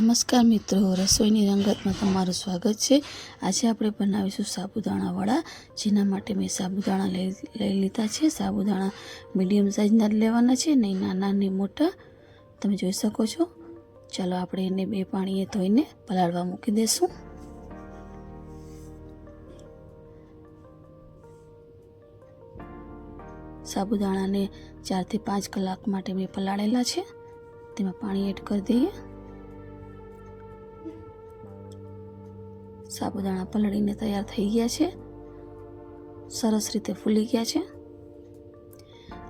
નમસ્કાર મિત્રો, રસોઈની રંગતમાં તમારું સ્વાગત છે. આજે આપણે બનાવીશું સાબુદાણા વડા જેના માટે મેં સાબુદાણા લઈ લઈ લીધા છે. સાબુદાણા મીડિયમ સાઇઝના જ લેવાના છે, નહીં નાના ને મોટા. તમે જોઈ શકો છો. ચાલો આપણે એને બે પાણીએ ધોઈને પલાળવા મૂકી દઈશું સાબુદાણાને ચારથી પાંચ કલાક માટે મેં પલાળેલા છે. તેમાં પાણી એડ કરી દઈએ. સાબુદાણા પલળીને તૈયાર થઈ ગયા છે. સરસ રીતે ફૂલી ગયા છે.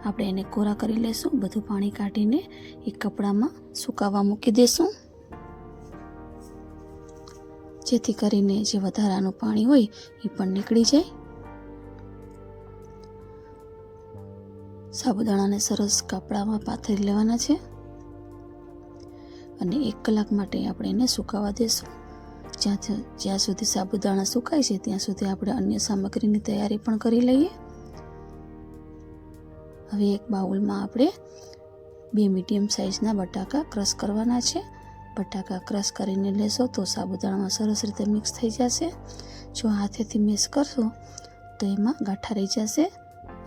આપણે એને કોરા કરી લેશું, બધું પાણી કાઢીને એ કપડામાં સુકાવા મૂકી દેશું. જેથી કરીને જે વધારાનું પાણી હોય એ પણ નીકળી જાય. સાબુદાણાને સરસ કપડામાં પાથરી લેવાના છે. અને એક કલાક માટે આપણે એને સુકાવા દેશું. જ્યાં જ્યાં સુધી સાબુદાણા સુકાય છે, ત્યાં સુધી આપણે અન્ય સામગ્રીની તૈયારી પણ કરી લઈએ. હવે એક બાઉલમાં આપણે બે મીડિયમ સાઇઝના બટાકા ક્રશ કરવાના છે. બટાકા ક્રશ કરીને લેશો તો સાબુદાણામાં સરસ રીતે મિક્સ થઈ જશે. જો હાથેથી મિક્સ કરશો તો એમાં ગાંઠા રહી જશે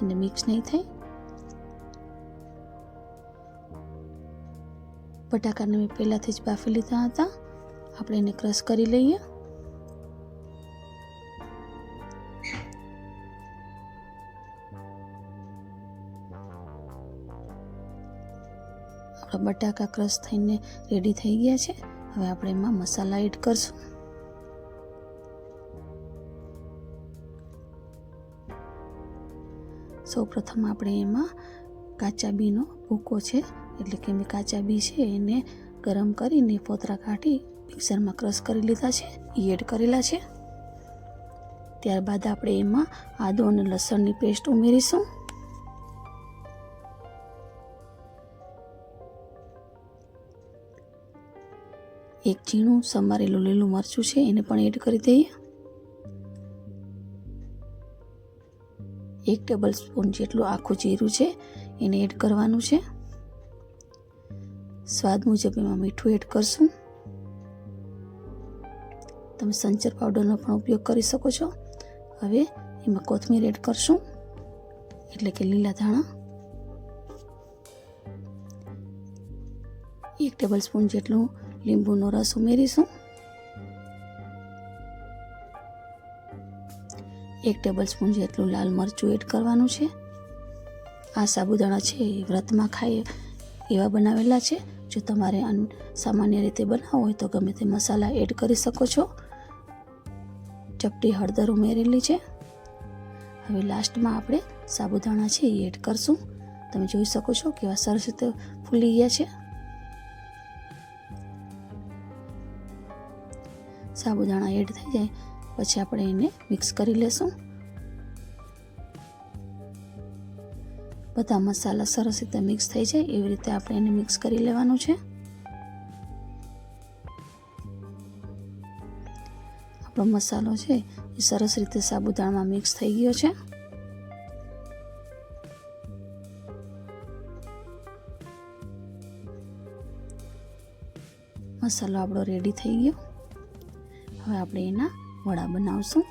અને મિક્સ નહીં થાય. બટાકાને મેં પહેલાંથી જ બાફી લીધા હતા. આપણે એને ક્રશ કરી લઈએ. આપણા બટાકા ક્રશ થઈને રેડી થઈ ગયા છે. હવે આપણે એમાં મસાલા એડ કરશું. સૌ પ્રથમ આપણે એમાં કાચા બીનો ભૂકો છે. એટલે કે મેં કાચા બી છે એને ગરમ કરીને પોતરા કાઢી મિક્સરમાં ક્રશ કરી લીધા છે એ એડ કરેલા છે. ત્યારબાદ આપણે એમાં આદુ અને લસણની પેસ્ટ ઉમેરીશું. એક ઝીણું સમારેલું લીલું મરચું છે, એને પણ એડ કરી દઈએ. એક ટેબલ સ્પૂન જેટલું આખું જીરું છે, એને એડ કરવાનું છે. સ્વાદ મુજબ એમાં મીઠું એડ કરશું. તમે સંચર પાવડરનો પણ ઉપયોગ કરી શકો છો. હવે એમાં કોથમીર એડ કરશું. એટલે કે લીલા ધાણા. એક ટેબલ સ્પૂન જેટલું લીંબુનો રસ ઉમેરીશું. એક ટેબલ સ્પૂન જેટલું લાલ મરચું એડ કરવાનું છે. આ સાબુદાણા છે એ વ્રતમાં ખાઈએ એવા બનાવેલા છે. જો તમારે સામાન્ય રીતે બનાવવો હોય તો ગમે તે મસાલા એડ કરી શકો છો. ચપટી હળદર ઉમેરેલી છે. હવે લાસ્ટમાં આપણે સાબુદાણા છે એ એડ કરશું. તમે જોઈ શકો છો કેવા સરસ રીતે ફૂલી ગયા છે. સાબુદાણા એડ થઈ જાય. પછી આપણે એને મિક્સ કરી લેશું. બધા મસાલા સરસ રીતે મિક્સ થઈ જાય, એવી રીતે આપણે એને મિક્સ કરી લેવાનું છે. આપણો મસાલો છે એ સરસ રીતે સાબુદાણામાં મિક્સ થઈ ગયો છે. મસાલો આપણો રેડી થઈ ગયો. હવે આપણે એના વડા બનાવશું.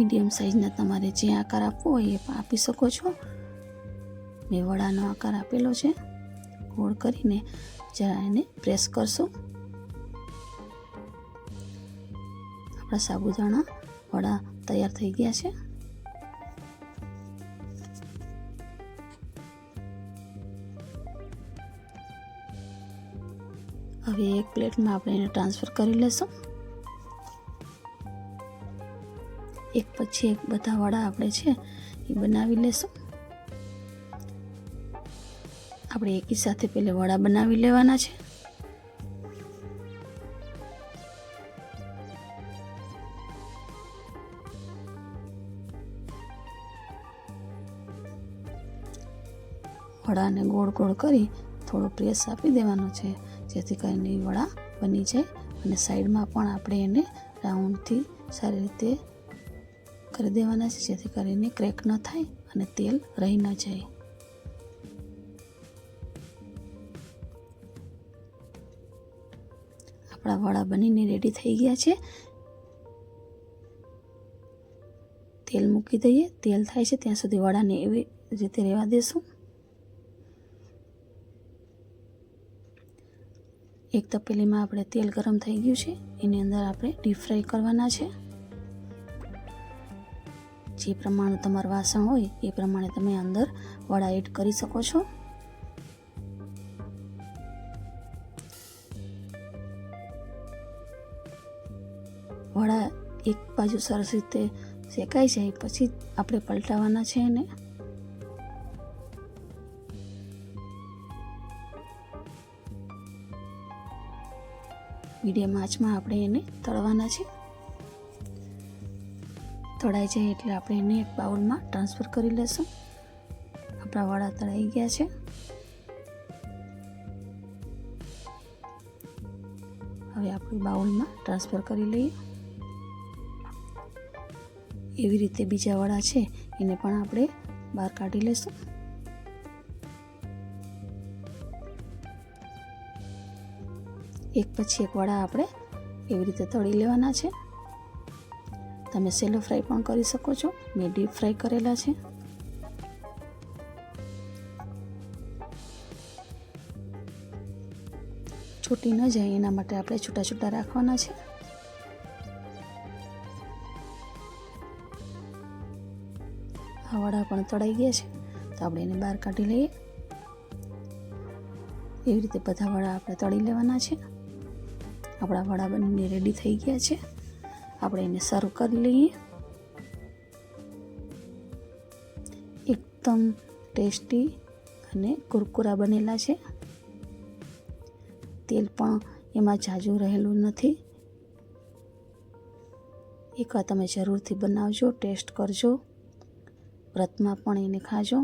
મીડિયમ સાઇઝના તમારે જે આકાર આપવો હોય એ આપી શકો છો. મેં વડાનો આકાર આપેલો છે. ગોળ કરીને જરા એને પ્રેસ કરશો. આપણા સાબુદાણા વડા તૈયાર થઈ ગયા છે. હવે એક પ્લેટમાં આપણે એને ટ્રાન્સફર કરી લેશું. એક પછી એક બધા વડા આપણે છે એ બનાવી લેશું. આપણે એકી સાથે પેલે વડા બનાવી લેવાના છે. વડાને ગોળ ગોળ કરી થોડો પ્રેસ આપી દેવાનો છે, જેથી કરીને વડા બની જાય અને સાઈડમાં પણ આપણે એને રાઉન્ડથી સારી રીતે કરી દેવાના છે, જેથી કરીને ક્રેક ન થાય અને તેલ રહી ન જાય. આપણા વડા બનીને રેડી થઈ ગયા છે. તેલ મૂકી દઈએ. તેલ થાય છે, ત્યાં સુધી વડાને એવી રીતે રહેવા દેશું. એક તપેલીમાં આપણે તેલ ગરમ થઈ ગયું છે. એની અંદર આપણે ડીપ ફ્રાય કરવાના છે. જે પ્રમાણે તમારું વાસણ હોય, એ પ્રમાણે તમે અંદર વડા એડ કરી શકો છો. વડા એક બાજુ સરસ રીતે શેકાઈ જાય, પછી આપણે પલટાવાના છે એને. મીડિયમ આંચમાં આપણે એને તળવાના છે. તળાઈ જાય એટલે આપણે એને એક બાઉલમાં ટ્રાન્સફર કરી લેશું. આપણા વડા તળાઈ ગયા છે. હવે આપણે બાઉલમાં ટ્રાન્સફર કરી લઈએ. એવી રીતે બીજા વડા છે, એને પણ આપણે બહાર કાઢી લઈશું એક પછી એક વડા આપણે એવી રીતે તળી લેવાના છે. તમે સેલો ફ્રાય પણ કરી શકો છો. મેં ડીપ ફ્રાય કરેલા છે. છૂટી ન જાય, એના માટે આપણે છૂટા છૂટા રાખવાના છે. આ વડા પણ તળાઈ ગયા છે. તો આપણે એને બહાર કાઢી લઈએ. એવી રીતે બધા વડા આપણે તળી લેવાના છે. આપણા વડા બનીને રેડી થઈ ગયા છે. આપણે એને સર્વ કરી લઈએ. એકદમ ટેસ્ટી અને કુરકુરા બનેલા છે. તેલ પણ એમાં જાજુ રહેલું નથી. એકવાર તમે જરૂરથી બનાવજો, ટેસ્ટ કરજો. વ્રતમાં પણ એને ખાજો.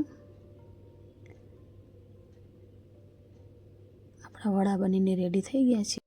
આપણા વડા બનીને રેડી થઈ ગયા છે